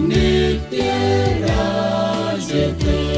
nyt tie raasitys.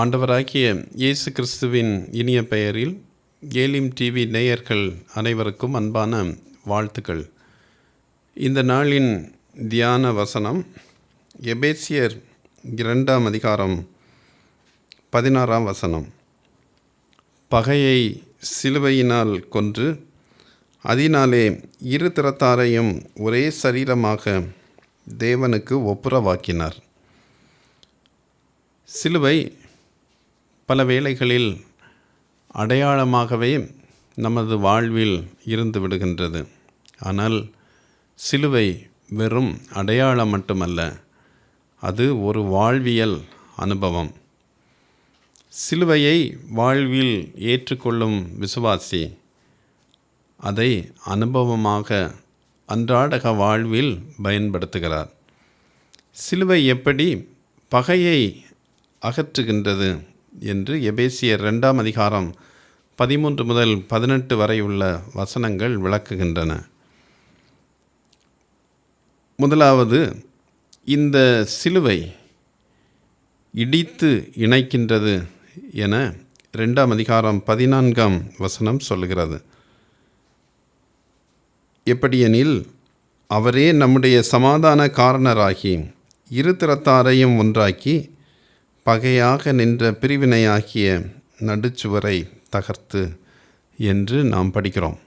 ஆண்டவராகிய இயேசு கிறிஸ்துவின் இனிய பெயரில் ஏலிம் டிவி நேயர்கள் அனைவருக்கும் அன்பான வாழ்த்துக்கள். இந்த நாளின் தியான வசனம் எபேசியர் இரண்டாம் அதிகாரம் பதினாறாம் வசனம். பகையை சிலுவையினால் கொன்று அதனாலே இரு திறத்தாரையும் ஒரே சரீரமாக தேவனுக்கு ஒப்புரவாக்கினார். சிலுவை பல வேளைகளில் அடையாளமாகவே நமது வாழ்வில் இருந்து விடுகின்றது. ஆனால் சிலுவை வெறும் அடையாளம் மட்டுமல்ல அது ஒரு வாழ்வியல் அனுபவம். சிலுவையை வாழ்வில் ஏற்றுக்கொள்ளும் விசுவாசி அதை அனுபவமாக அன்றாடக வாழ்வில் பயன்படுத்துகிறார். சிலுவை எப்படி பகையை அகற்றுகின்றது? என்று எபேசியர் ரெண்டாம் அதிகாரம் பதிமூன்று முதல் பதினெட்டு வரை உள்ள வசனங்கள் விளக்குகின்றன. முதலாவது இந்த சிலுவை இடித்து இணைக்கின்றது என ரெண்டாம் அதிகாரம் பதினான்காம் வசனம் சொல்கிறது எப்படியெனில் அவரே நம்முடைய சமாதான காரணராகி இரு திறத்தாரையும் ஒன்றாக்கி பகையாக நின்ற பிரிவினையாகிய நடுச்சுவரை தகர்த்து என்று நாம் படிக்கிறோம்.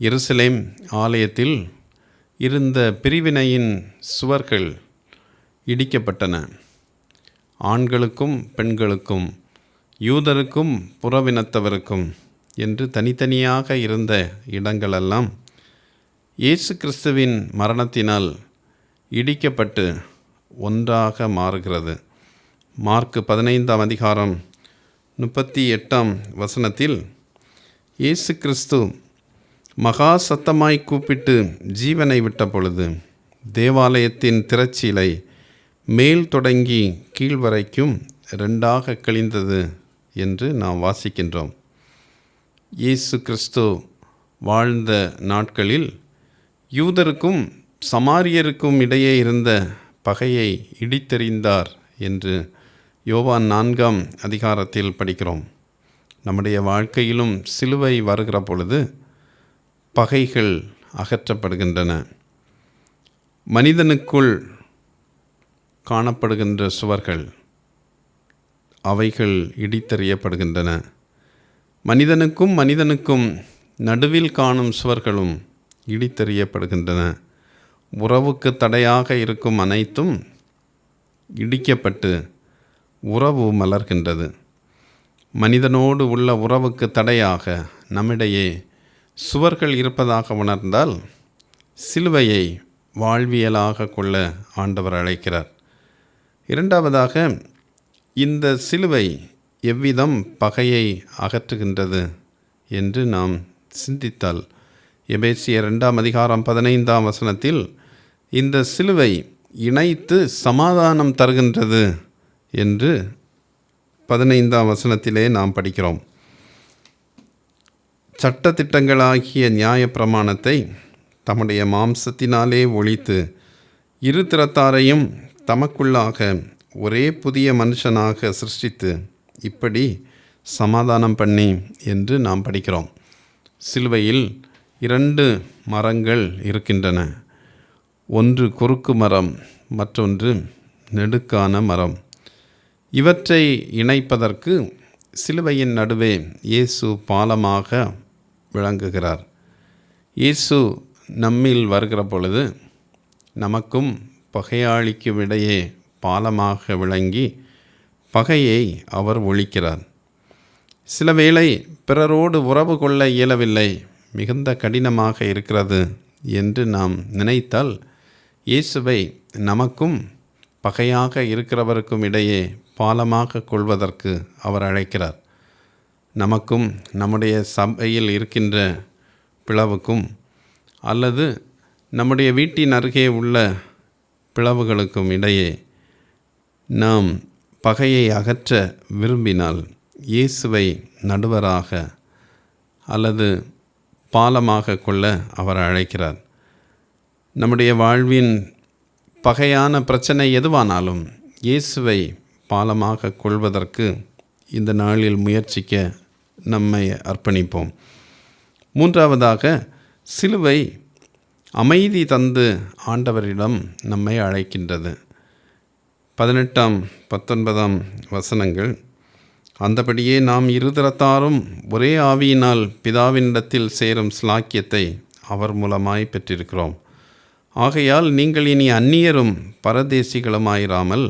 எருசலேம் ஆலயத்தில் இருந்த பிரிவினையின் சுவர்கள் இடிக்கப்பட்டன. ஆண்களுக்கும் பெண்களுக்கும் யூதருக்கும் புறவினத்தவருக்கும் என்று தனித்தனியாக இருந்த இடங்களெல்லாம் இயேசு கிறிஸ்துவின் மரணத்தினால் இடிக்கப்பட்டு ஒன்றாக மாறுகிறது. மார்க்கு பதினைந்தாம் அதிகாரம் முப்பத்தி எட்டாம் வசனத்தில் இயேசு கிறிஸ்து மகா சத்தமாய் கூப்பிட்டு ஜீவனை விட்ட பொழுது தேவாலயத்தின் திரச்சீலை மேல் தொடங்கி கீழ் வரைக்கும் ரெண்டாக கிழிந்தது என்று நாம் வாசிக்கின்றோம். இயேசு கிறிஸ்து வாழ்ந்த நாட்களில் யூதருக்கும் சமாரியருக்கும் இடையே இருந்த பகையை இடித்தெறிந்தார் என்று யோவான் நான்காம் அதிகாரத்தில் படிக்கிறோம். நம்முடைய வாழ்க்கையிலும் சிலுவை வருகிற பொழுது பகைகள் அகற்றப்படுகின்றன. மனிதனுக்குள் காணப்படுகின்ற சுவர்கள் அவைகள் இடித்தறியப்படுகின்றன. மனிதனுக்கும் மனிதனுக்கும் நடுவில் காணும் சுவர்களும் இடித்தறியப்படுகின்றன. உறவுக்கு தடையாக இருக்கும் அனைத்தும் இடிக்கப்பட்டு உறவு மலர்கின்றது. மனிதனோடு உள்ள உறவுக்கு தடையாக நம்மிடையே சுவர்கள் இருப்பதாக உணர்ந்தால் சிலுவையை வாழ்வியலாக கொள்ள ஆண்டவர் அழைக்கிறார். இரண்டாவதாக இந்த சிலுவை எவ்விதம் பகையை அகற்றுகின்றது என்று நாம் சிந்தித்தால். எபேசிய ரெண்டாம் அதிகாரம் பதினைந்தாம் வசனத்தில் இந்த சிலுவை இணைத்து சமாதானம் தருகின்றது என்று பதினைந்தாம் வசனத்திலே நாம் படிக்கிறோம். சட்டத்திட்டங்களாகிய நியாயப்பிரமாணத்தை தம்முடைய மாம்சத்தினாலே ஒழித்து இரு திறத்தாரையும் தமக்குள்ளாக ஒரே புதிய மனுஷனாக சிருஷ்டித்து இப்படி சமாதானம் பண்ணி என்று நாம் படிக்கிறோம். சிலுவையில் இரண்டு மரங்கள் இருக்கின்றன. ஒன்று குறுக்கு மரம் மற்றொன்று நெடுக்கான மரம். இவற்றை இணைப்பதற்கு சிலுவையின் நடுவே இயேசு பாலமாக விளங்குகிறார். இயேசு நம்மில் வருகிற பொழுது நமக்கும் பகையாளிக்கும் இடையே பாலமாக விளங்கி பகையை அவர் ஒழிக்கிறார். சில வேளை பிறரோடு உறவு கொள்ள இயலவில்லை மிகுந்த கடினமாக இருக்கிறது என்று நாம் நினைத்தால் இயேசுவை நமக்கும் பகையாக இருக்கிறவருக்கும் இடையே பாலமாக கொள்வதற்கு அவர் அழைக்கிறார். நமக்கும் நம்முடைய சபையில் இருக்கின்ற பிளவுக்கும் அல்லது நம்முடைய வீட்டின் அருகே உள்ள பிளவுகளுக்கும் இடையே நாம் பகையை அகற்ற விரும்பினால் இயேசுவை நடுவராக அல்லது பாலமாக கொள்ள அவர் அழைக்கிறார். நம்முடைய வாழ்வின் பகையான பிரச்சனை எதுவானாலும் இயேசுவை பாலமாக கொள்வதற்கு இந்த நாளில் முயற்சிக்க நம்மை அர்ப்பணிப்போம். மூன்றாவதாக சிலுவை அமைதி தந்து ஆண்டவரிடம் நம்மை அழைக்கின்றது. பதினெட்டாம் பத்தொன்பதாம் வசனங்கள் அந்தபடியே நாம் இருதரத்தாரும் ஒரே ஆவியினால் பிதாவினிடத்தில் சேரும் ஸ்லாக்கியத்தை அவர் மூலமாய் பெற்றிருக்கிறோம். ஆகையால் நீங்கள் இனி அந்நியரும் பரதேசிகளுமாயிராமல்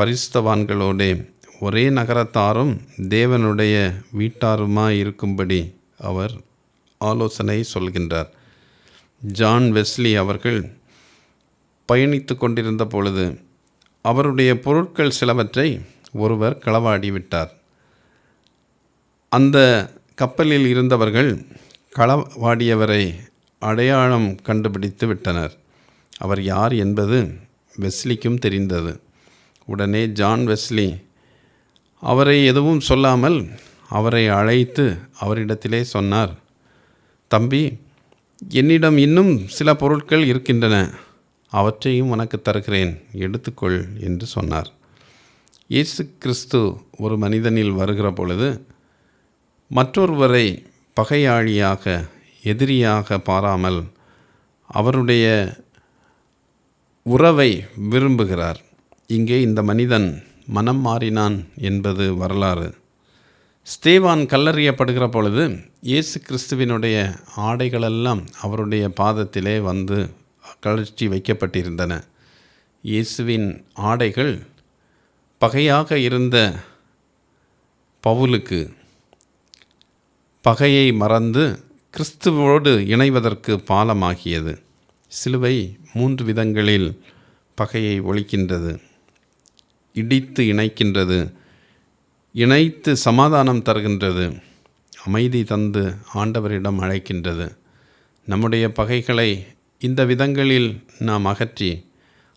பரிசுத்தவான்களோடே ஒரே நகரத்தாரும் தேவனுடைய வீட்டாருமாய் இருக்கும்படி அவர் ஆலோசனை சொல்கின்றார். ஜான் வெஸ்லி அவர்கள் பயணித்து கொண்டிருந்த பொழுது அவருடைய பொருட்கள் சிலவற்றை ஒருவர் களவாடி விட்டார். அந்த கப்பலில் இருந்தவர்கள் களவாடியவரை அடையாளம் கண்டுபிடித்து விட்டனர். அவர் யார் என்பது வெஸ்லிக்கும் தெரிந்தது. உடனே ஜான் வெஸ்லி அவரை எதுவும் சொல்லாமல் அவரை அழைத்து அவரிடத்திலே சொன்னார் தம்பி என்னிடம் இன்னும் சில பொருட்கள் இருக்கின்றன அவற்றையும் உனக்கு தருகிறேன் எடுத்துக்கொள் என்று சொன்னார். இயேசு கிறிஸ்து ஒரு மனிதனில் வருகிற பொழுது மற்றொருவரை பகையாளியாக எதிரியாக பாராமல் அவருடைய உறவை விரும்புகிறார். இங்கே இந்த மனிதன் மனம் மாறினான் என்பது வரலாறு. ஸ்தேவான் கல்லறியப்படுகிற பொழுது இயேசு கிறிஸ்துவினுடைய ஆடைகளெல்லாம் அவருடைய பாதத்திலே வந்து கழற்றி வைக்கப்பட்டிருந்தன. இயேசுவின் ஆடைகள் பகையாக இருந்த பவுலுக்கு பகையை மறந்து கிறிஸ்துவோடு இணைவதற்கு பாலமாகியது. சிலுவை மூன்று விதங்களில் பகையை ஒழிக்கின்றது. இடித்து இணைக்கின்றது இணைத்து சமாதானம் தருகின்றது அமைதி தந்து ஆண்டவரிடம் அழைக்கின்றது. நம்முடைய பகைகளை இந்த விதங்களில் நாம் அகற்றி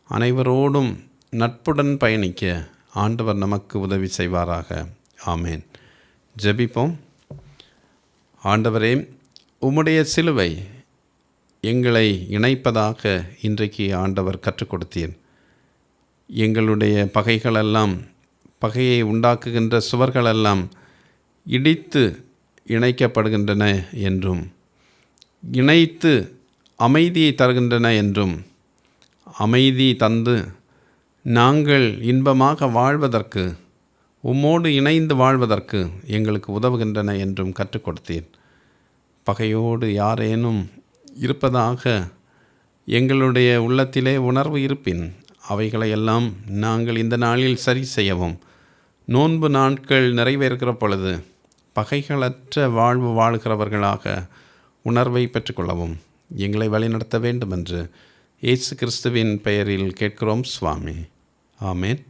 அனைவரோடும் நட்புடன் பயணிக்க ஆண்டவர் நமக்கு உதவி செய்வாராக. ஆமேன். ஜெபிப்போம். ஆண்டவரே உம்முடைய சிலுவை எங்களை இணைப்பதாக இன்றைக்கு ஆண்டவர் கற்றுக் கொடுத்தீர். எங்களுடைய பகைகளெல்லாம் பகையை உண்டாக்குகின்ற சுவர்களெல்லாம் இடித்து இணைக்கப்படுகின்றன என்றும் இணைத்து அமைதியை தருகின்றன என்றும் அமைதி தந்து நாங்கள் இன்பமாக வாழ்வதற்கு உம்மோடு இணைந்து வாழ்வதற்கு எங்களுக்கு உதவுகின்றன என்றும் கற்றுக் கொடுத்தீர் பகையோடு யாரேனும் இருப்பதாக எங்களுடைய உள்ளத்திலே உணர்வு இருப்பின் அவைகளையெல்லாம் நாங்கள் இந்த நாளில் சரி செய்யவும். நோன்பு நாட்கள் நிறைவேறுகிற பொழுது பகைகளற்ற வாழ்வு வாழ்கிறவர்களாக உணர்வை பெற்றுக்கொள்ளவும். எங்களை வழிநடத்த வேண்டும் என்று இயேசு கிறிஸ்துவின் பெயரில் கேட்கிறோம் சுவாமி. ஆமேன்.